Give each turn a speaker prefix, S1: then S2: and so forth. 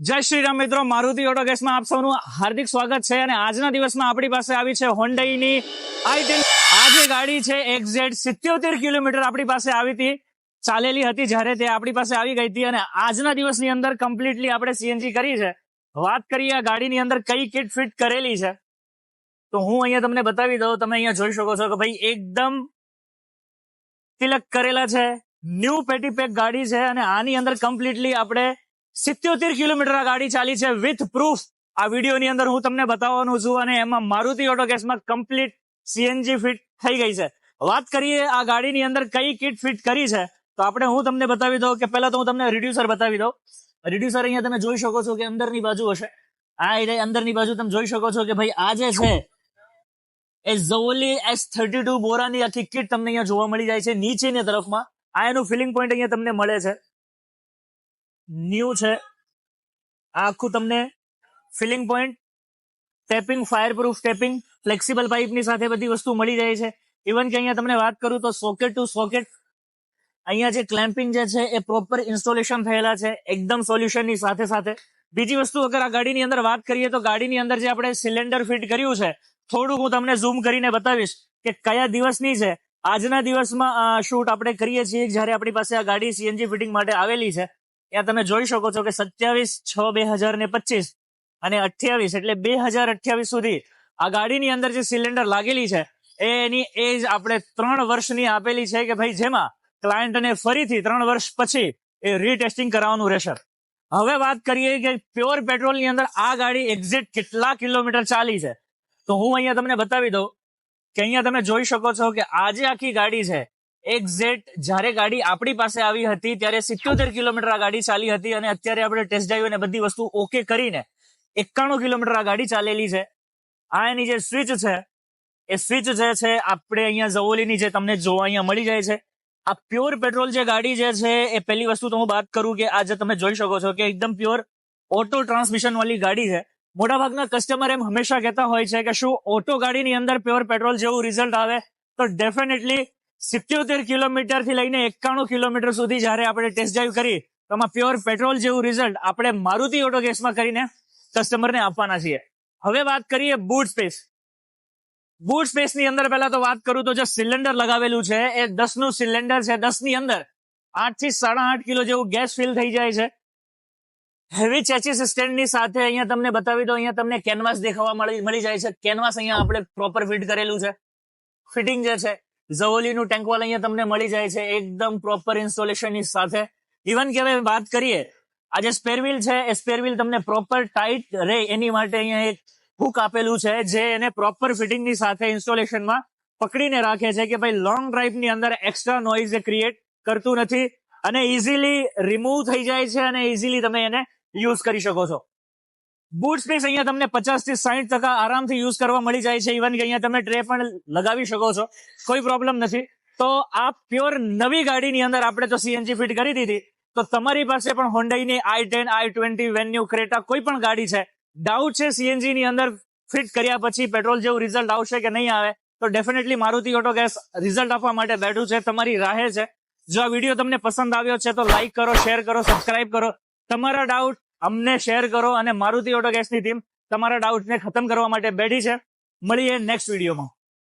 S1: જય શ્રી રામ મિત્રો, મારુતિ ઓટો ગેસમાં આપ સૌનું હાર્દિક સ્વાગત છે અને આજના દિવસમાં આપણી પાસે આવી છે હોન્ડાઈની આઈ ટેન આ જે ગાડી છે એક્ઝેટ સિત્યોતેર કિલોમીટર આપણી પાસે આવી હતી, ચાલેલી હતી જ્યારે તે આપણી પાસે આવી ગઈ હતી અને આજના દિવસની અંદર કમ્પ્લીટલી આપણે સીએનજી કરી છે. વાત કરીએ આ ગાડીની અંદર કઈ કિટ ફિટ કરેલી છે. તો હું અહીંયા તમને બતાવી દઉં, તમે અહીંયા જોઈ શકો છો કે ભાઈ એકદમ તિલક કરેલા છે ન્યૂ પેટી પેક ગાડી છે અને આની અંદર કમ્પ્લીટલી આપણે સિત્યોતેર કિલોમીટર આ ગાડી ચાલી છે વિથ પ્રૂફ આ વિડીયોની અંદર હું તમને બતાવવાનું છું અને એમાં મારુતિ ઓટો કેસમાં કમ્પ્લીટ સીએનજી ફિટ થઈ ગઈ છે. વાત કરીએ આ ગાડીની અંદર કઈ કિટ ફિટ કરી છે, તો આપણે હું તમને બતાવી દઉં કે પહેલા તો હું તમને રિડ્યુસર બતાવી દઉં. રિડ્યુસર અહીંયા તમે જોઈ શકો છો કે અંદરની બાજુ હશે. આ અંદરની બાજુ તમે જોઈ શકો છો કે ભાઈ આ જે છે, એ ઝોલી એસ થર્ટી ટુ બોરાની આખી કિટ તમને અહીંયા જોવા મળી જાય છે નીચેની તરફમાં. આ એનું ફિલિંગ પોઈન્ટ અહીંયા તમને મળે છે. ન્યૂ છે. આ આખું તમને filling point taping fire proof taping flexible પાઇપની સાથે બધી વસ્તુ મળી જાય છે. ઇવન કે અહીંયા તમને વાત કરું તો સોકેટ ટુ સોકેટ અહીંયા જે ક્લેમ્પિંગ જે છે એ પ્રોપર ઇન્સ્ટોલેશન થયેલા છે, એકદમ સોલ્યુશનની સાથે સાથે. બીજી વસ્તુ અગર આ ગાડીની અંદર વાત કરીએ તો ગાડીની અંદર જે આપણે સિલિન્ડર ફિટ કર્યું છે, થોડુંક હું તમને ઝૂમ કરીને બતાવીશ કે કયા દિવસની છે. આજના દિવસમાં શૂટ આપણે કરીએ છીએ, જ્યારે આપણી પાસે આ ગાડી સીએનજી ફિટિંગ માટે આવેલી છે. ત્યાં તમે જોઈ શકો છો કે સત્યાવીસ, છ, બે હજાર ને પચીસ અને અઠ્યાવીસ એટલે બે હજાર અઠ્યાવીસ સુધી આ ગાડીની અંદર જે સિલિન્ડર લાગેલી છે, એની એજ આપણે ત્રણ વર્ષની આપેલી છે કે ભાઈ જેમાં ક્લાયન્ટને ફરીથી ત્રણ વર્ષ પછી એ રીટેસ્ટિંગ કરાવવાનું રહેશે. હવે વાત કરીએ કે પ્યોર પેટ્રોલની અંદર આ ગાડી એક્ઝેક્ટ કેટલા કિલોમીટર ચાલી છે. તો હું અહીંયા તમને બતાવી દઉં કે અહીંયા તમે જોઈ શકો છો કે આજે આખી ગાડી છે એક્ઝેક્ટ જ્યારે ગાડી આપણી પાસે આવી હતી, ત્યારે સિત્યોતેર કિલોમીટર આ ગાડી ચાલી હતી અને અત્યારે આપણે ટેસ્ટ ડ્રાઈવ અને બધી વસ્તુ ઓકે કરીને એકાણું કિલોમીટર આ ગાડી ચાલેલી છે. આ એની જે સ્વિચ છે, એ સ્વિચ જે છે, આપણે અહીંયા ઝવોલીની જે તમને જોવા અહીંયા મળી જાય છે. આ પ્યોર પેટ્રોલ જે ગાડી જે છે, એ પહેલી વસ્તુ તો હું વાત કરું કે આજે તમે જોઈ શકો છો કે એકદમ પ્યોર ઓટો ટ્રાન્સમિશન વાળી ગાડી છે. મોટાભાગના કસ્ટમર એમ હંમેશા કહેતા હોય છે કે શું ઓટો ગાડીની અંદર પ્યોર પેટ્રોલ જેવું રિઝલ્ટ આવે, તો ડેફિનેટલી સિત્યોતેર કિલોમીટરથી લઈને એકાણું કિલોમીટર સુધી જ્યારે આપણે ટેસ્ટ ડ્રાઈવ કરી, તો આમાં પ્યોર પેટ્રોલ જેવું રિઝલ્ટ આપણે મારુતિ ઓટો ગેસમાં કરીને કસ્ટમરને આપવાના છીએ. હવે વાત કરીએ બૂટ સ્પેસ બૂટ સ્પેસની અંદર પહેલા તો વાત કરું તો જે સિલિન્ડર લગાવેલું છે, એ દસનું સિલિન્ડર છે દસની અંદર આઠથી સાડા આઠ કિલો જેવું ગેસ ફિલ થઈ જાય છે. હેવી ચેચીસ સ્ટેન્ડની સાથે અહીંયા તમને બતાવી દો અહીંયા તમને કેનવાસ દેખાવા મળી જાય છે. કેનવાસ અહીંયા આપણે પ્રોપર ફિટ કરેલું છે. ફિટિંગ જે છે ઝવોલીનું ટેન્કવાલ અહીંયા તમને મળી જાય છે. એકદમ પ્રોપર ઇન્સ્ટોલેશનની સાથે. ઇવન કે હવે વાત કરીએ, આ જે સ્પેરવીલ છે, એ સ્પેરવીલ તમને પ્રોપર ટાઈટ રહે એની માટે અહીંયા એક હુક આપેલું છે, જે એને પ્રોપર ફિટિંગની સાથે ઇન્સ્ટોલેશનમાં પકડીને રાખે છે કે ભાઈ લોંગ ડ્રાઈવની અંદર એક્સ્ટ્રા નોઇઝ ક્રિએટ કરતું નથી અને ઇઝીલી રિમૂવ થઈ જાય છે અને ઇઝીલી તમે એને યુઝ કરી શકો છો. બૂટ સ્પેસ અહીંયા તમને પચાસથી સાહીઠ ટકા આરામથી યુઝ કરવા મળી જાય છે. ઇવન કે અહીંયા તમે ટ્રે પણ લગાવી શકો છો. કોઈ પ્રોબ્લેમ નથી. તો આ પ્યોર નવી ગાડીની અંદર આપણે તો સીએનજી ફિટ કરી દીધી. તો તમારી પાસે પણ હોન્ડાઈની I ten I twenty Venue Creta કોઈ પણ ગાડી છે. ડાઉટ છે સીએનજી ની અંદર ફિટ કર્યા પછી પેટ્રોલ જેવું રિઝલ્ટ આવશે કે નહીં આવે, તો definitely Maruti auto gas result આપવા માટે બેઠું છે. તમારી રાહે છે. જો આ વીડિયો તમને પસંદ આવ્યો છે તો લાઈક કરો શેર કરો સબસ્ક્રાઇબ કરો. તમારા ડાઉટ અમને શેર કરો અને મારુતિ ઓટો ગેસની ટીમ તમારા ડાઉટને ખતમ કરવા માટે બેઠી છે. મળીએ નેક્સ્ટ વિડીયોમાં